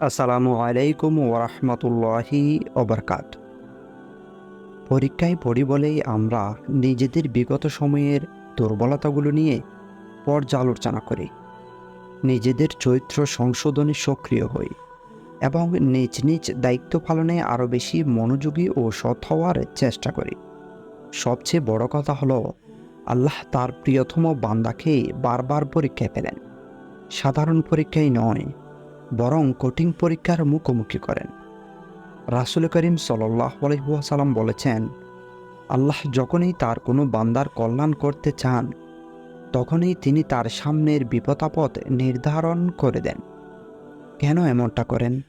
আসসালামু আলাইকুম ওরহমতুল্লাহি ওবরকাত পরীক্ষায় পড়ি বলেই আমরা নিজেদের বিগত সময়ের দুর্বলতাগুলো নিয়ে পর্যালোচনা করি। নিজেদের চরিত্র সংশোধনে সক্রিয় হই এবং নিজ নিজ দায়িত্ব পালনে আরও বেশি মনোযোগী ও সৎ হওয়ার চেষ্টা করি। সবচেয়ে বড় কথা হলো, আল্লাহ তার প্রিয়তম বান্দাকে বারবার পরীক্ষায় পেলেন। সাধারণ পরীক্ষায় নয় বরং কঠিন পরীক্ষার মুখোমুখি করেন। রাসুল করিম সাল্লাহ আলহিহাসাল্লাম বলেছেন, আল্লাহ যখনই তার কোনো বান্দার কল্যাণ করতে চান, তখনই তিনি তার সামনের বিপদাপদ নির্ধারণ করে দেন। কেন এমনটা করেন?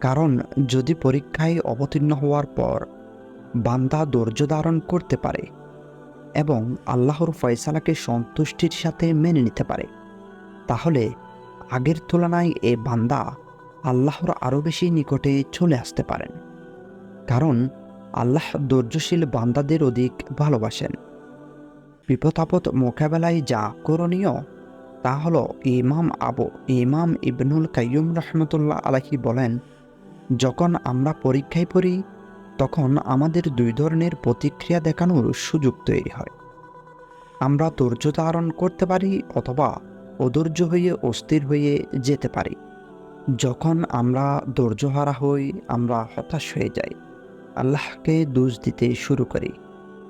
কারণ যদি পরীক্ষায় অবতীর্ণ হওয়ার পর বান্দা ধৈর্য ধারণ করতে পারে এবং আল্লাহর ফয়সালাকে সন্তুষ্টির সাথে মেনে নিতে পারে, তাহলে আগের তুলনায় এ বান্দা আল্লাহর আরও বেশি নিকটে চলে আসতে পারেন। কারণ আল্লাহ ধৈর্যশীল বান্দাদের অধিক ভালোবাসেন। বিপদাপদ মোকাবেলায় যা করণীয়, তা হল ইমাম আবু, ইমাম ইবনুল কাইয়ুম রহমতুল্লাহ আলাহি বলেন, যখন আমরা পরীক্ষায় পড়ি, তখন আমাদের দুই ধরনের প্রতিক্রিয়া দেখানোর সুযোগ তৈরি হয়। আমরা ধৈর্য ধারণ করতে পারি অথবা অধৈর্য হয়ে, অস্থির হয়ে যেতে পারি। যখন আমরা ধৈর্যহারা হই, আমরা হতাশ হয়ে যাই। আল্লাহকে দোষ দিতে শুরু করি।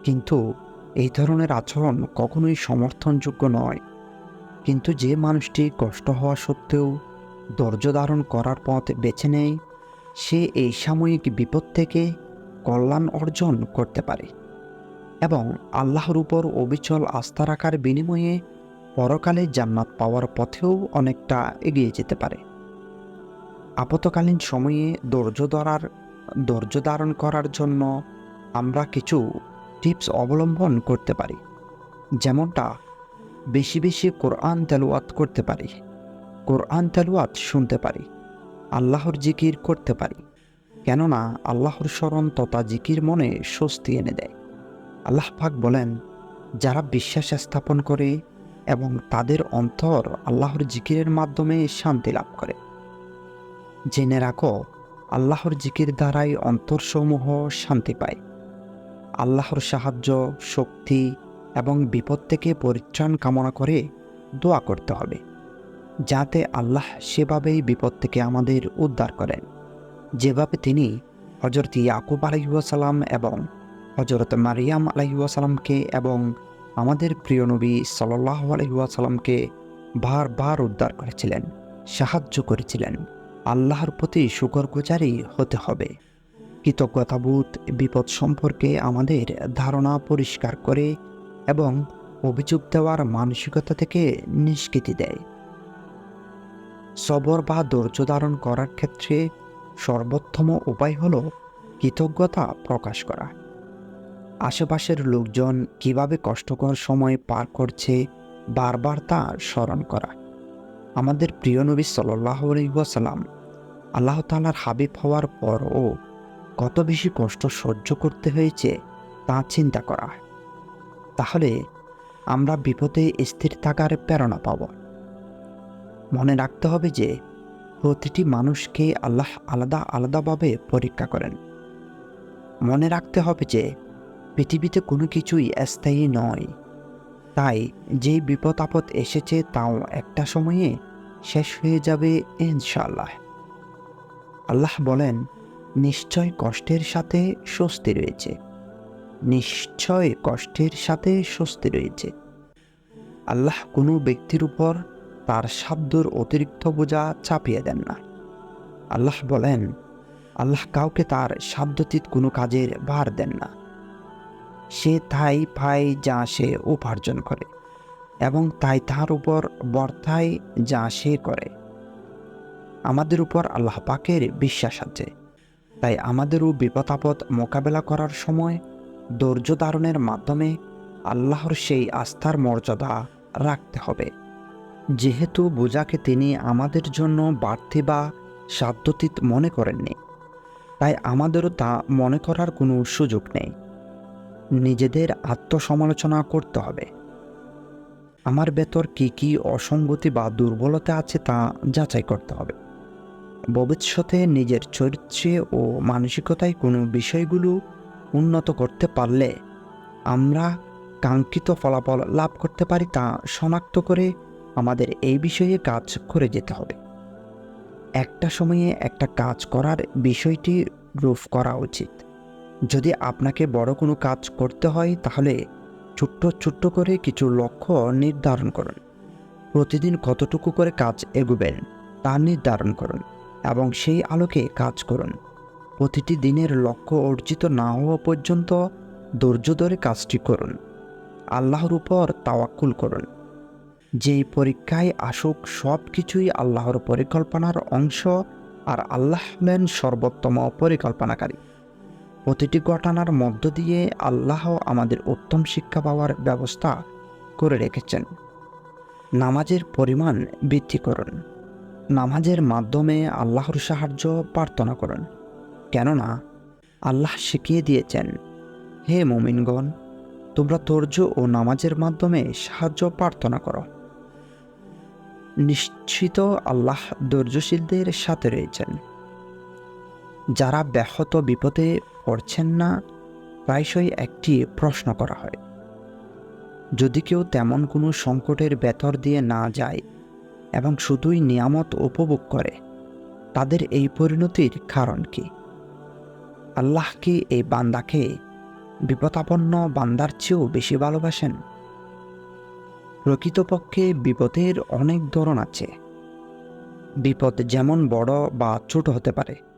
কিন্তু এই ধরনের আচরণ কখনোই সমর্থনযোগ্য নয়। কিন্তু যে মানুষটি কষ্ট হওয়া সত্ত্বেও ধৈর্য ধারণ করার পথ বেছে নেয়, সে এই সাময়িক বিপদ থেকে কল্যাণ অর্জন করতে পারে। এবং আল্লাহর উপর অবিচল আস্থা রাখার বিনিময়ে পরকালে জান্নাত পাওয়ার পথেও অনেকটা এগিয়ে যেতে পারে। আপতকালীন সময়ে ধৈর্য ধরার, ধৈর্য ধারণ করার জন্য আমরা কিছু টিপস অবলম্বন করতে পারি। যেমনটা, বেশি বেশি কোরআন তেলোয়াত করতে পারি। কোরআন তেলোয়াত শুনতে পারি। আল্লাহর জিকির করতে পারি। কেননা, আল্লাহর স্মরণ তথা জিকির মনে স্বস্তি এনে দেয়। আল্লাহ পাক বলেন, যারা বিশ্বাস স্থাপন করে এবং তাদের অন্তর আল্লাহর জিকিরের মাধ্যমে শান্তি লাভ করে। জেনে রাখো, আল্লাহর জিকির দ্বারাই অন্তরসমূহ শান্তি পায়। আল্লাহর সাহায্য, শক্তি এবং বিপদ থেকে পরিত্রাণ কামনা করে দোয়া করতে হবে, যাতে আল্লাহ সেভাবেই বিপদ থেকে আমাদের উদ্ধার করেন। যেভাবে তিনি হজরত ইয়াকুব আলহিউসালাম এবং হজরত মারিয়াম আলহিউসালামকে এবং আমাদের প্রিয় নবী সাল্লাহ আলহিউসালামকে বারবার উদ্ধার করেছিলেন, সাহায্য করেছিলেন। আল্লাহর প্রতি শুকরগুজারি হতে হবে। কৃতজ্ঞতাবোধ বিপদ সম্পর্কে আমাদের ধারণা পরিষ্কার করে এবং অভিযোগ দেওয়ার মানসিকতা থেকে নিষ্কৃতি দেয়। সবর বা ধৈর্য ধারণ করার ক্ষেত্রে সর্বোত্তম উপায় হল কৃতজ্ঞতা প্রকাশ করা। আশেপাশের লোকজন কীভাবে কষ্টকর সময় পার করছে, বারবার তা স্মরণ করা। আমাদের প্রিয় নবী সাল্লাহ আলহিহাসাল্লাম আল্লাহ তালার হাবিব হওয়ার পরও কত বেশি কষ্ট সহ্য করতে হয়েছে তা চিন্তা করা তাহলে আমরা বিপদে স্থির থাকার প্রেরণা পাব। মনে রাখতে হবে যে প্রতিটি মানুষকে আল্লাহ আলাদা আলাদাভাবে পরীক্ষা করেন। মনে রাখতে হবে যে পৃথিবীতে কোনো কিছুই স্থায়ী নয়। তাই যে বিপদ আপদ এসেছে তাও একটা সময়ে শেষ হয়ে যাবে ইনশাল্লাহ আল্লাহ বলেন, নিশ্চয় কষ্টের সাথে স্বস্তি রয়েছে। নিশ্চয় কষ্টের সাথে স্বস্তি রয়েছে। আল্লাহ কোনো ব্যক্তির উপর তার সাধ্যর অতিরিক্ত বোঝা চাপিয়ে দেন না। আল্লাহ বলেন, আল্লাহ কাউকে তার সাধ্যতীত কোনো কাজের ভার দেন না। সে তাই পায় যা সে উপার্জন করে এবং তাই তার উপর বর্তায় যা সে করে। আমাদের উপর আল্লাহ পাকের বিশ্বাস আছে। তাই আমাদেরও বিপদাপদ মোকাবেলা করার সময় ধৈর্য ধারণের মাধ্যমে আল্লাহর সেই আস্থার মর্যাদা রাখতে হবে। যেহেতু বোঝাকে তিনি আমাদের জন্য বাড়তি বা সাধ্যতীত মনে করেননি, তাই আমাদেরও তা মনে করার কোনো সুযোগ নেই। নিজেদের আত্মসমালোচনা করতে হবে। আমার ভেতর কি কি অসঙ্গতি বা দুর্বলতা আছে তা যাচাই করতে হবে। ভবিষ্যতে নিজের চরিত্রে ও মানসিকতায় কোনো বিষয়গুলো উন্নত করতে পারলে আমরা কাঙ্ক্ষিত ফলাফল লাভ করতে পারি তা শনাক্ত করে আমাদের এই বিষয়ে কাজ করে যেতে হবে। একটা সময়ে একটা কাজ করার বিষয়টি রূপ করা উচিত। যদি আপনাকে বড় কোনো কাজ করতে হয়, তাহলে ছোট্ট ছোট্ট করে কিছু লক্ষ্য নির্ধারণ করুন। প্রতিদিন কতটুকু করে কাজ এগুবেন, তা নির্ধারণ করুন এবং সেই আলোকে কাজ করুন। প্রতিটি দিনের লক্ষ্য অর্জিত না হওয়া পর্যন্ত ধৈর্য ধরে কাজটি করুন। আল্লাহর উপর তাওয়াক্কুল করুন। যেই পরীক্ষায় আসুক সব কিছুই আল্লাহর পরিকল্পনার অংশ আর আল্লাহ হলেন সর্বোত্তম পরিকল্পনাকারী। প্রতিটি ঘটনার মধ্য দিয়ে আল্লাহ আমাদের উত্তম শিক্ষা পাওয়ার ব্যবস্থা করে রেখেছেন। নামাজের পরিমাণ বৃদ্ধি করুন। নামাজের মাধ্যমে আল্লাহর সাহায্য প্রার্থনা করুন। কেননা, আল্লাহ শিখিয়ে দিয়েছেন, হে মোমিনগণ, তোমরা ধৈর্য ও নামাজের মাধ্যমে সাহায্য প্রার্থনা করো। নিশ্চিত আল্লাহ ধৈর্যশীলদের সাথে রয়েছেন। যারা ব্যাহত বিপদে পড়ছেন না, প্রায়শই একটি প্রশ্ন করা হয়। যদি কেউ তেমন কোনো সংকটের ভেতর দিয়ে না যায় এবং শুধুই নিয়ামত উপভোগ করে, তাদের এই পরিণতির কারণ কি? আল্লাহ কি এই বান্দাকে বিপদাপন্ন বান্দার চেয়েও বেশি ভালোবাসেন? প্রকৃতপক্ষে বিপদের অনেক ধরন আছে। বিপদ যেমন বড় বা ছোট হতে পারে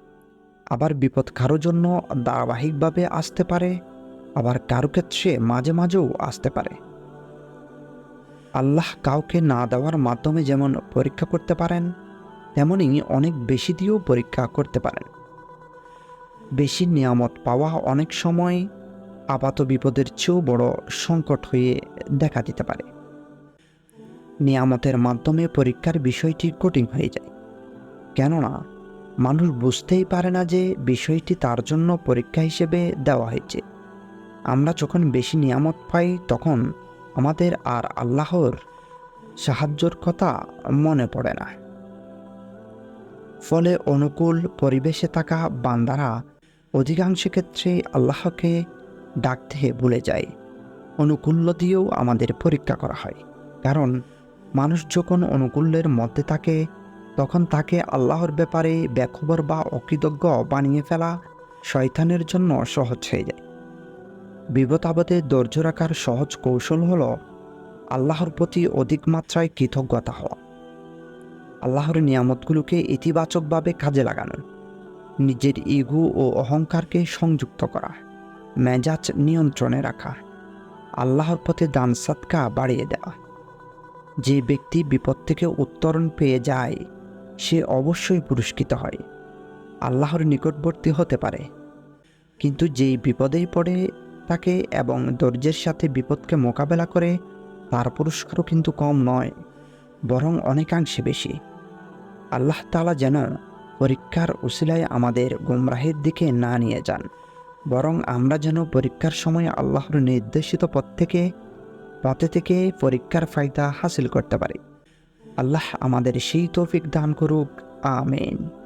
আবার বিপদ কারোর জন্য ধারাবাহিকভাবে আসতে পারে, আবার কারও ক্ষেত্রে মাঝে মাঝেও আসতে পারে। আল্লাহ কাউকে না দেওয়ার মাধ্যমে যেমন পরীক্ষা করতে পারেন তেমনই অনেক বেশি দিয়েও পরীক্ষা করতে পারেন। বেশি নিয়ামত পাওয়া অনেক সময় আপাত বিপদের চেয়েও বড় সংকট হয়ে দেখা দিতে পারে। নিয়ামতের মাধ্যমে পরীক্ষার বিষয়টি কঠিন হয়ে যায়। কেননা মানুষ বুঝতেই পারে না যে বিষয়টি তার জন্য পরীক্ষা হিসেবে দেওয়া হয়েছে। আমরা যখন বেশি নিয়ামত পাই, তখন আমাদের আর আল্লাহর সাহায্যর কথা মনে পড়ে না। ফলে অনুকূল পরিবেশে থাকা বান্দারা অধিকাংশ ক্ষেত্রে আল্লাহকে ডাকতে ভুলে যায়। অনুকূল্য দিয়েও আমাদের পরীক্ষা করা হয়। কারণ মানুষ যখন অনুকূল্যের মধ্যে থাকে তখন তাকে আল্লাহর ব্যাপারে বেখবর বা অকৃতজ্ঞ বানিয়ে ফেলা শয়তানের জন্য সহজ হয়ে যায়। বিপদ আপদে ধৈর্য রাখার সহজ কৌশল হল আল্লাহর প্রতি অধিক মাত্রায় কৃতজ্ঞতা হওয়া। আল্লাহর নিয়ামতগুলোকে ইতিবাচকভাবে কাজে লাগানো, নিজের ইগু ও অহংকারকে সংযুক্ত করা, মেজাজ নিয়ন্ত্রণে রাখা, আল্লাহর পথে দান সাতকা বাড়িয়ে দেওয়া। যে ব্যক্তি বিপদ থেকে উত্তরণ পেয়ে যায় সে অবশ্যই পুরস্কৃত হয়। আল্লাহর নিকটবর্তী হতে পারে। কিন্তু যেই বিপদেই পড়ে তাকে এবং ধৈর্যের সাথে বিপদকে মোকাবেলা করে, তার পুরস্কারও কিন্তু কম নয়, বরং অনেকাংশে বেশি। আল্লাহ তালা যেন পরীক্ষার উসিলায় আমাদের গুমরাহের দিকে না নিয়ে যান, বরং আমরা যেন পরীক্ষার সময় আল্লাহর নির্দেশিত পথ থেকে, পথে থেকে পরীক্ষার ফায়দা হাসিল করতে পারি। আল্লাহ আমাদের সেই তৌফিক দান করুক আমেন।